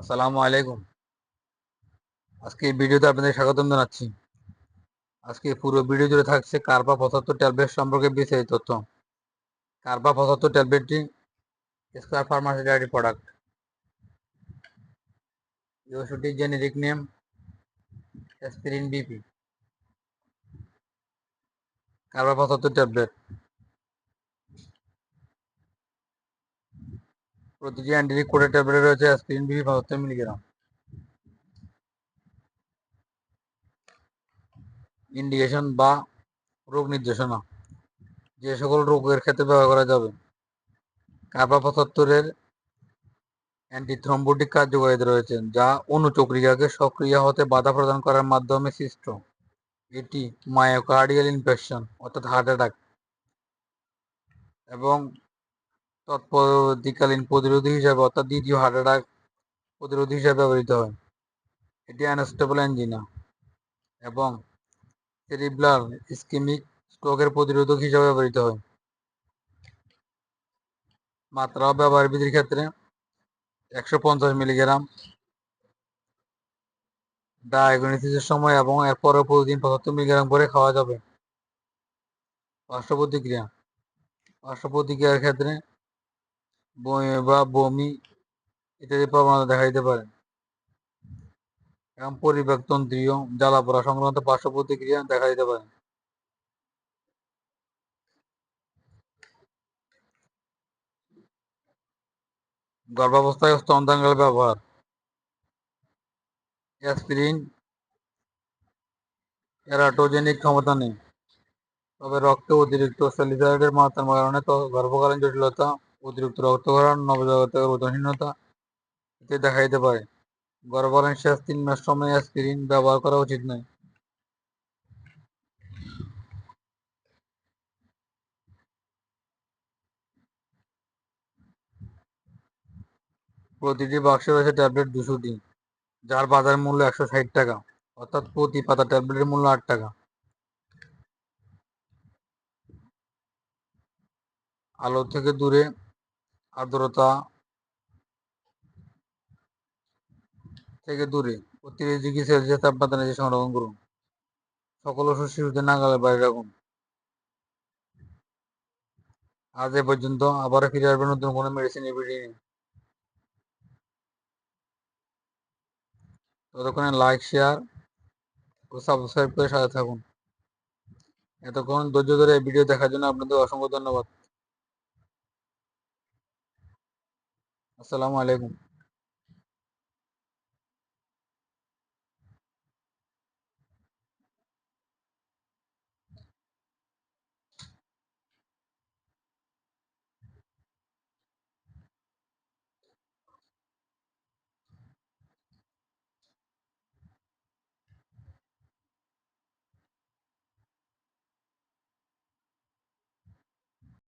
আসসালামু আলাইকুম। আজকে ভিডিওতে আপনাদের স্বাগতম জানাচ্ছি। আজকে পুরো ভিডিও জুড়ে থাকছে কার্পা পঁচাত্তর ট্যাবলেট সম্পর্কে বিস্তারিত তথ্য। কার্পা পঁচাত্তর ট্যাবলেটটি স্কোয়ার ফার্মাসি ডায়েরি প্রোডাক্ট এই ওষুধটির জেনেরিক নেম অ্যাসপিরিন বিপি কার্পা পঁচাত্তর ট্যাবলেট। প্রতিটি অ্যান্টিরিক কোডের ট্যাবলেট রয়েছে অ্যাসপিরিন বিপি পঁচাত্তর মিলিগ্রাম ইন্ডিকেশন বা রোগ নির্দেশনা। যে সকল রোগের ক্ষেত্রে ব্যবহার করা যাবে। কার্বা পঁচাত্তরের অ্যান্টিথ্রম্বোটিক কার্যকারিতা রয়েছে, যা অনুচক্রিয়াকে সক্রিয় হতে বাধা প্রদান করার মাধ্যমে সৃষ্ট। এটি মায়োকার্ডিয়াল ইনফেকশন অর্থাৎ হার্ট অ্যাটাক এবং তৎপরবর্তীকালীন প্রতিরোধী হিসাবে অর্থাৎ দ্বিতীয় হার্ট অ্যাটাক প্রতিরোধী হিসাবে ব্যবহৃত হয়। এটি অ্যানস্টেবল অ্যাঞ্জিনা এবং সেরিব্লার ইস্কেমিক স্ট্রোকের প্রতিরোধক হিসাবে ব্যবহৃত হয়। মাত্রা ব্যবহার বিধির ক্ষেত্রে একশো পঞ্চাশ মিলিগ্রাম ডায়াগনোসিসের সময় এবং এরপরে প্রতিদিন পঁচাত্তর মিলিগ্রাম করে খাওয়া যাবে। পার্শ্ব প্রতিক্রিয়া, পার্শ্ব প্রতিক্রিয়ার ক্ষেত্রে বা বমি ইত্যাদি প্রবণতা দেখা দিতে পারে। এবং পরিবেকতন্ত্রীয় জ্বালা পড়া সংক্রান্ত পার্শ্ব প্রতিক্রিয়া দেখা দিতে পারে। গর্ভাবস্থায় স্তনদাঙ্গাল ব্যবহার। অ্যাসপিরিন এরাটোজেনিক ক্ষমতা নেই। তবে রক্তে অতিরিক্ত স্যালিসাইডের মাত্রার কারণে গর্ভকালীন জটিলতা অতিরিক্ত রক্তক্ষরণ নবজাতকের ওজনহীনতা ইত্যাদি দেখা দিতে পারে? গর্ভকালীন শেষ তিন মাস সময় অ্যাসপিরিন ব্যবহার করা উচিত নয়। প্রতিটি বাক্সে রয়েছে ট্যাবলেট দুশোটি যার বাজার মূল্য একশো ষাট টাকা, অর্থাৎ প্রতি পাতা ট্যাবলেটের মূল্য আট টাকা। আলো থেকে দূরে আর্দ্রতা থেকে দূরে। তিরিশ ডিগ্রি সেলসিয়াস তাপমাত্রা সংরক্ষণ করুন। সকল ওষুধ শিশুদের নাগালের বাইরে রাখুন। আজ এ পর্যন্ত আবার ফিরে আসবেন নতুন কোনো মেডিসিন ভিডিও ততক্ষণে লাইক শেয়ার ও সাবস্ক্রাইব করে সাথে থাকুন। এতক্ষণ ধৈর্য ধরে ভিডিও দেখার জন্য আপনাদের অসংখ্য ধন্যবাদ। আসসালামু আলাইকুম।